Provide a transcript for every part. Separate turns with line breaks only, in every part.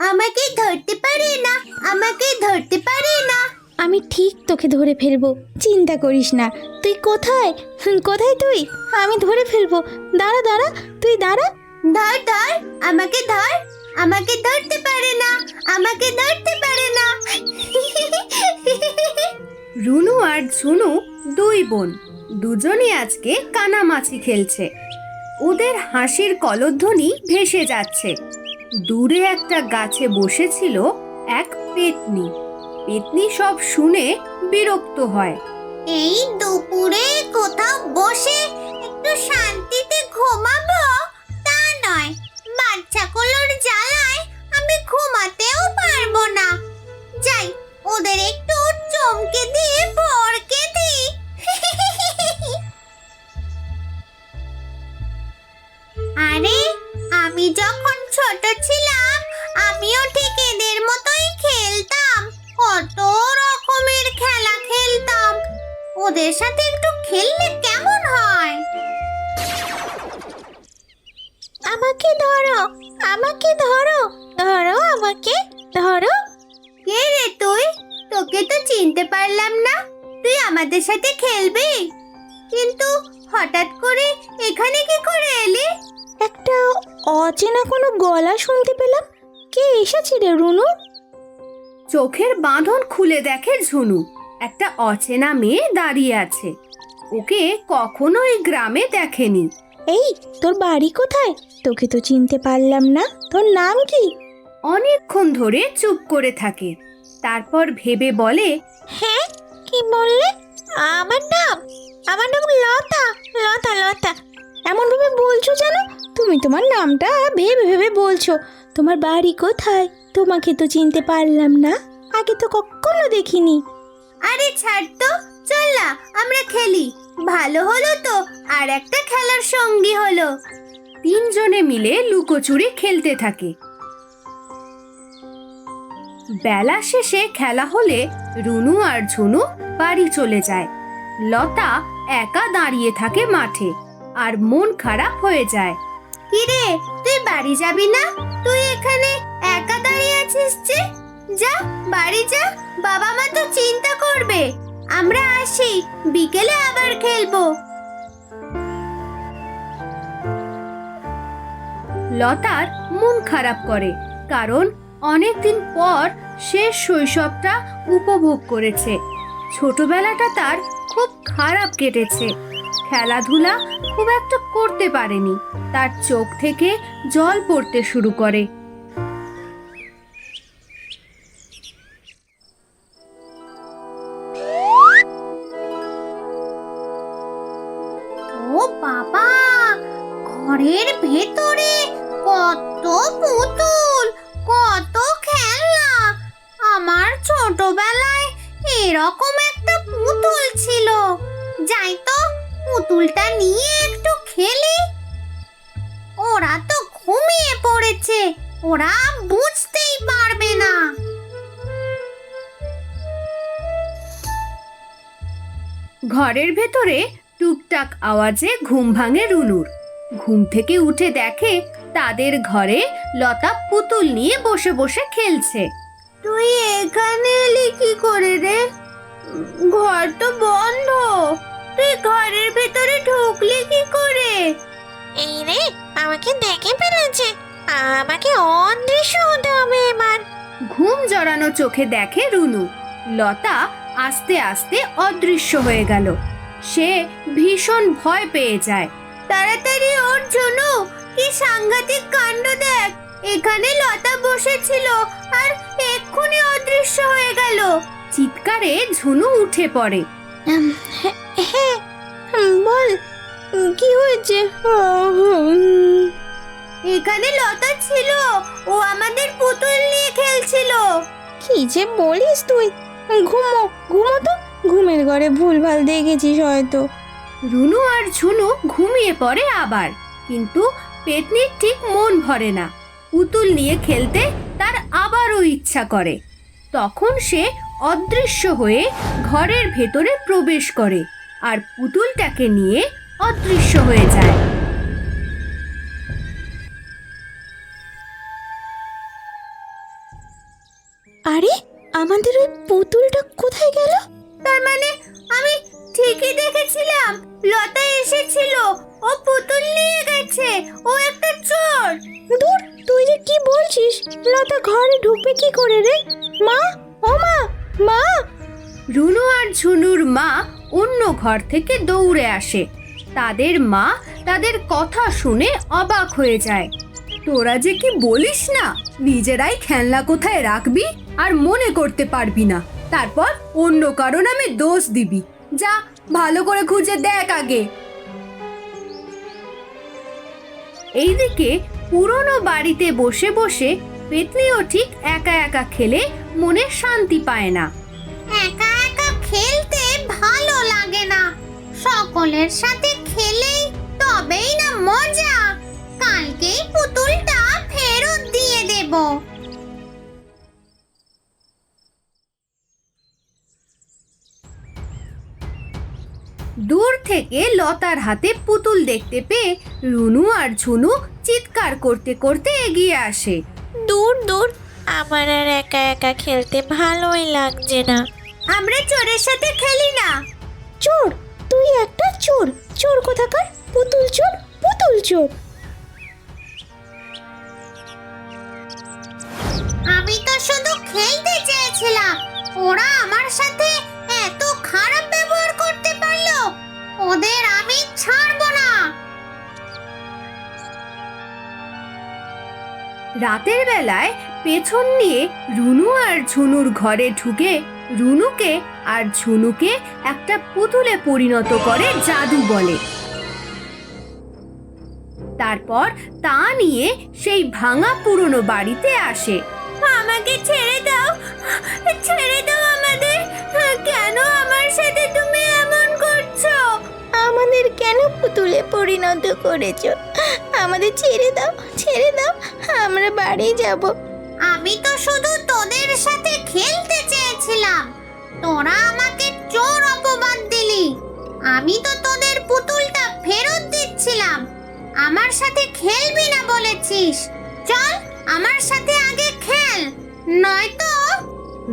আমাকে ধরতে পারে না আমাকে ধরতে পারে না।
আমি ঠিক তোকে ধরে ফেলব চিন্তা করিস না। তুই কোথায়? হুম, কোথায় তুই? আমি ধরে ফেলব। দাঁড়া দাঁড়া তুই দাঁড়া।
ধর ধর আমাকে ধর। আমাকে ধরতে পারে না আমাকে ধরতে পারে না।
রুনু আর ঝুনু দুই বোন দুজনই আজকে কানামাছি খেলছে। ওদের হাসির কলধ্বনি ভেসে যাচ্ছে। দূরে একটা গাছে বসেছিল এক পেতনি। পেতনি সব শুনে বিরক্ত হয়।
এই দুপুরে কোথাও বসে একটু শান্তিতে ঘুমাবো? তা নয়। ওদের সাথে একটু খেললে কেমন হয়?
আমাকে ধরো আমাকে ধরো ধরো আমাকে ধরো।
কে রে তুই? তোকে তো চিনতে পারলাম না। তুই আমাদের সাথে খেলবি? কিন্তু হঠাৎ করে এখানে কি করে এলি?
একটা অচেনা কোনো গলা শুনতে পেলাম। কে এসেছে রে রুনু?
চোখের বাঁধন খুলে দেখে ঝুনু। একটা অচেনা মেয়ে দাঁড়িয়ে আছে। ওকে কখনো এই গ্রামে দেখেনি।
এই তোর বাড়ি কোথায়? তোকে তো চিনতে পারলাম না। তোর নাম কি?
অনেকক্ষণ ধরে চুপ করে থাকে। তারপর ভেবে বলে
হ্যাঁ কি বললে? আমার নাম? আমার নাম লতা। লতা লতা। এমন ভাবে বলছো জানো তুমি তোমার নামটা ভেবে ভেবে বলছো। তোমার বাড়ি কোথায়? তোমাকে তো চিনতে পারলাম না। আগে তো কখনো দেখিনি।
আরে ছাড় তো, চল না, আমরা খেলি। ভালো হলো তো, আর একটা খেলার সঙ্গী হলো।
তিনজনে মিলে লুকোচুরি খেলতে থাকে। বেলা শেষে খেলা হলে রুনু আর ঝুনু বাড়ি চলে যায়। লতা একা দাঁড়িয়ে থাকে মাঠে, আর মন খারাপ হয়ে যায়।
কিরে, তুই বাড়ি যাবি না? তুই এখানে একা দাঁড়িয়ে আছিস যে? যা, বাড়ি যা, বাবা মা তো চিন্তা করবে। আমরা আসি, বিকেলে আবার খেলব।
লতার মন খারাপ করে, কারণ অনেকদিন পর সে শৈশবটা উপভোগ করেছে। ছোটবেলাটা তার খুব খারাপ কেটেছে। খেলাধুলা খুব একটা করতে পারেনি। তার চোখ থেকে জল পড়তে শুরু করে।
ঘরের ভেতরে কত পুতুল, কত খেলনা। আমার ছোটবেলায় এরকম একটা পুতুল ছিল। যাই তো, পুতুলটা নিয়ে একটু খেলি। ওরা তো ঘুমিয়ে পড়েছে, ওরা বুঝতেই পারবে না।
ঘরের ভেতরে টুকটাক আওয়াজে ঘুম ভাঙে রুনুর। ঘুম থেকে উঠে দেখে তাদের ঘরে লতা পুতুল নিয়ে বসে বসে খেলছে।
তুই এখানে এলি কি করে রে? ঘর তো বন্ধ। তুই ঘরের ভেতরে ঢুকলি কি করে?
এই রে আমাকে দেখে ফেলেছে। আমাকে অদৃশ্য হতে হবে এবার।
ঘুম জড়ানো চোখে দেখে রুনু। লতা আস্তে আস্তে অদৃশ্য হয়ে গেল। সে ভীষণ ভয় পেয়ে যায়।
তাড়াতাড়ি ওর জন্য কি সাংঘাতিক কাণ্ড দেখ। এখানে লতা বসেছিল আর এক্ষুনি অদৃশ্য হয়ে গেল।
চিৎকারে ঝুনু উঠে পড়ে।
হ্যাঁ বল কি হয়েছে?
এখানে লতা ছিল। ও আমাদের পুতুল নিয়ে খেলছিল।
কি যে বলিস তুই? ঘুমো ঘুমো তো। ঘুমের ঘরে ভুলভাল দেখেছিস হয়তো।
রুনু আর ঝুনু ঘুমিয়ে পড়ে আবার। কিন্তু পেতনির ঠিক মন ভরে না। পুতুল নিয়ে খেলতে তার আবারও ইচ্ছা করে। তখন সে অদৃশ্য হয়ে ঘরের ভেতরে প্রবেশ করে আর পুতুলটাকে নিয়ে অদৃশ্য হয়ে যায়।
আরে আমাদের ওই পুতুলটা কোথায় গেল?
তার মানে আমি ঠিকই দেখেছিলাম। লতা এসেছিল। ও পুতুল নিয়ে গেছে। ও একটা চোর।
দূর তুই যে কি বলছিস? লতা ঘরে ঢুকবে কি করে রে? মা ও মা মা!
রুনু আর ঝুনুর মা অন্য ঘর থেকে দৌড়ে আসে। তাদের মা তাদের কথা শুনে অবাক হয়ে যায়। তোরা যে কি বলিস না? নিজেরাই খেলনা কোথায় রাখবি আর মনে করতে পারবি না। তারপর অন্য কারও নামে দোষ দিবি। যা, ভালো করে খুঁজে দেখ আগে। এইদিকে পুরনো বাড়িতে বসে বসে পেতনিও ঠিক একা একা খেলে মনে শান্তি পায় না।
একা একা খেলতে ভালো লাগে না। সকলের সাথে খেলেই তবেই না মজা। কালকেই পুতুলটা ফেরত দিয়ে দেব।
দূর থেকে লতার হাতে পুতুল দেখতে পেয়ে রুনু আর ঝুনু চিৎকার করতে করতে এগিয়ে আসে।
দূর দূর আমার আর একা একা খেলতে ভালোই লাগছে না।
আমরা চোরের সাথে খেলি না।
চোর? তুই একটা চোর। চোর কোথাকার? পুতুল চোর পুতুল চোর।
রাতের বেলায় পেছন নিয়ে রুনু আর ঝুনুর ঘরে ঢুকে রুনুকে আর ঝুনুকে একটা পুতুলে পরিণত করে জাদু বলে। তারপর তা নিয়ে সেই ভাঙা পুরনো বাড়িতে আসে।
আমাকে ছেড়ে দাও ছেড়ে দাও আমাদের। কেন আমার সাথে তুমি এমন করছ?
আমাদের কেন পুতুলে পরিণত করেছ? আমাদের ছেড়ে দাও ছেড়ে দাও আমরা বাড়ি যাব।
আমি তো শুধু তোদের সাথে খেলতে চেয়েছিলাম। তোরা আমাকে চোর অপবাদ দিলি। আমি তো তোদের পুতুলটা ফেরত দিচ্ছিলাম। আমার সাথে খেলবি না বলেছিস। চল আমার সাথে আগে খেল। নয়তো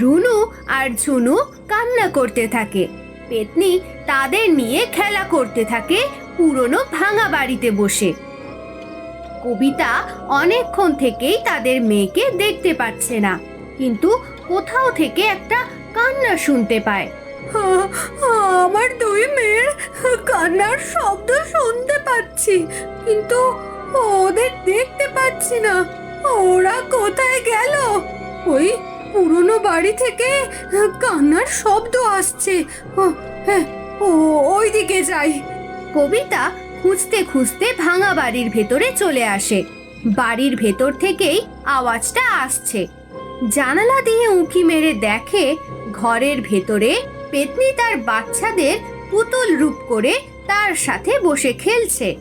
রুনু আর ঝুনু কান্না করতে থাকে। পেতনি তাদের নিয়ে খেলা করতে থাকে পুরনো ভাঙা বাড়িতে বসে। কবিতা অনেকক্ষণ থেকেই তাদের মেয়েকে দেখতে পাচ্ছে না। কিন্তু কোথাও থেকে একটা কান্না শুনতে পায়। আমার দুই মেয়ের কান্নার শব্দ শুনতে পাচ্ছি কিন্তু ওদের দেখতে পাচ্ছি না। ওরা কোথায় গেল? ওই পুরনো বাড়ি থেকে কান্নার শব্দ আসছে। হ্যাঁ, ও ওইদিকে যাই। কবিতা খুঁজতে খুঁজতে ভাঙা বাড়ির ভেতরে চলে আসে। বাড়ির ভেতর থেকেই আওয়াজটা আসছে। জানালা দিয়ে উঁকি মেরে দেখে ঘরের ভেতরে পেতনি তার বাচ্চাদের পুতুল রূপ করে তার সাথে বসে খেলছে।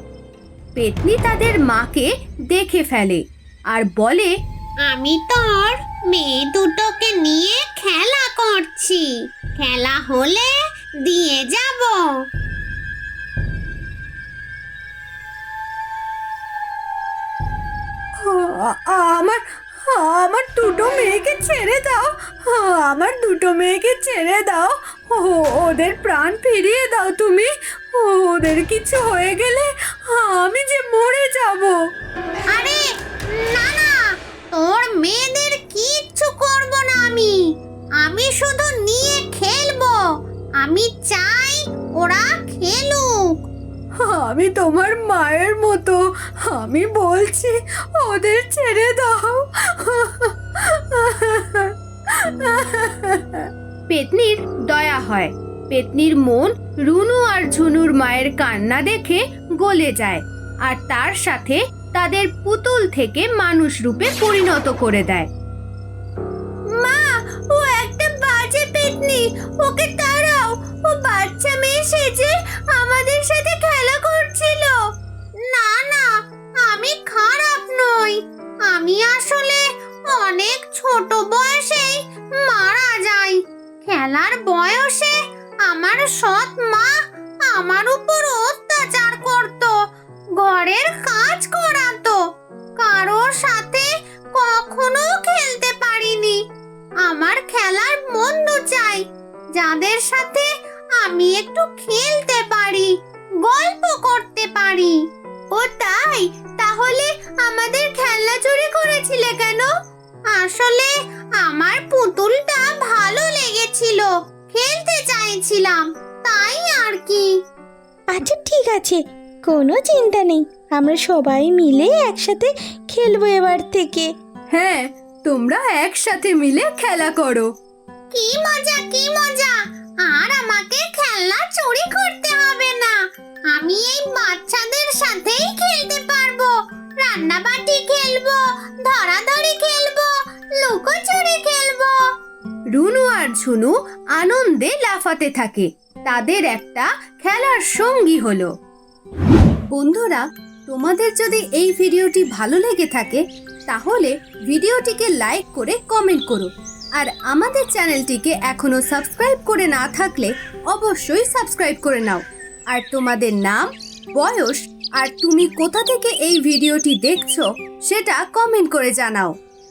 পেতনি তাদের মাকে দেখে ফেলে আর বলে,
আমি তোর মেয়ে দুটোকে নিয়ে খেলা করছি। খেলা হলে দিয়ে যাব।
আমার আমার দুটো মেয়েকে ছেড়ে দাও। আমার দুটো মেয়েকে ছেড়ে দাও। ও- ওদের প্রাণ ফিরিয়ে দাও তুমি। ওদের কিছু হয়ে গেলে আমি যে মরে যাব।
আরে, না না, তোর মেয়েদের কিচ্ছু করব না আমি। আমি শুধু নিয়ে খেলব। আমি চাই ওরা খেলুক।
আমি তোমার মায়ের মতো। আমি বলছি ওদের ছেড়ে দাও। পেতনির দয়া হয়। পেতনির মন রুনু আর ঝুনুর মায়ের কান্না দেখে গলে যায় আর তার সাথে তাদের পুতুল থেকে মানুষ রূপে পরিণত করে দেয়।
মা ও একটা বাজে পেতনি। ওকে তাড়াও ও বাচ্চা মেয়ে সেজে আমাদের সাথে খেলা ছিল। না না, আমি খারাপ নই। আমি আসলে অনেক ছোট বয়সেই মারা যাই। খেলার বয়সে আমার সৎ মা আমার উপর অত্যাচার করত, ঘরের কাজ করাতো। কারোর সাথে কখনো খেলতে পারিনি। আমার খেলার মন্দ চাই, যাদের সাথে আমি একটু খেলতে পারি। গল্প করতে পারি। ও তাই? তাহলে আমাদের খেলনা চুরি করেছিলে কেন? আসলে আমার পুতুলটা ভালো লেগেছিল। খেলতে চাইছিলাম তাই আর কি।
আচ্ছা ঠিক আছে। কোনো চিন্তা নেই। আমরা সবাই মিলে একসাথে খেলব এবার থেকে।
হ্যাঁ তোমরা একসাথে মিলে খেলা করো।
কি মজা কি মজা আমি এই বাচ্চাদের সাথেই খেলতে পারব। রান্নাবাটি খেলব, ধরাধরি খেলব, লুকোচুরি খেলব।
রুনু আর ঝুনু আনন্দে লাফাতে থাকে। তাদের একটা খেলার সঙ্গী হলো। বন্ধুরা, তোমাদের যদি এই ভিডিওটি ভালো লেগে থাকে, তাহলে ভিডিওটিকে লাইক করে কমেন্ট করো। আর আমাদের চ্যানেলটিকে এখনও সাবস্ক্রাইব করে না থাকলে অবশ্যই সাবস্ক্রাইব করে নাও। আর তোমাদের নাম, বয়স, আর তুমি কোথা থেকে এই ভিডিওটি দেখছ, সেটা কমেন্ট করে জানাও।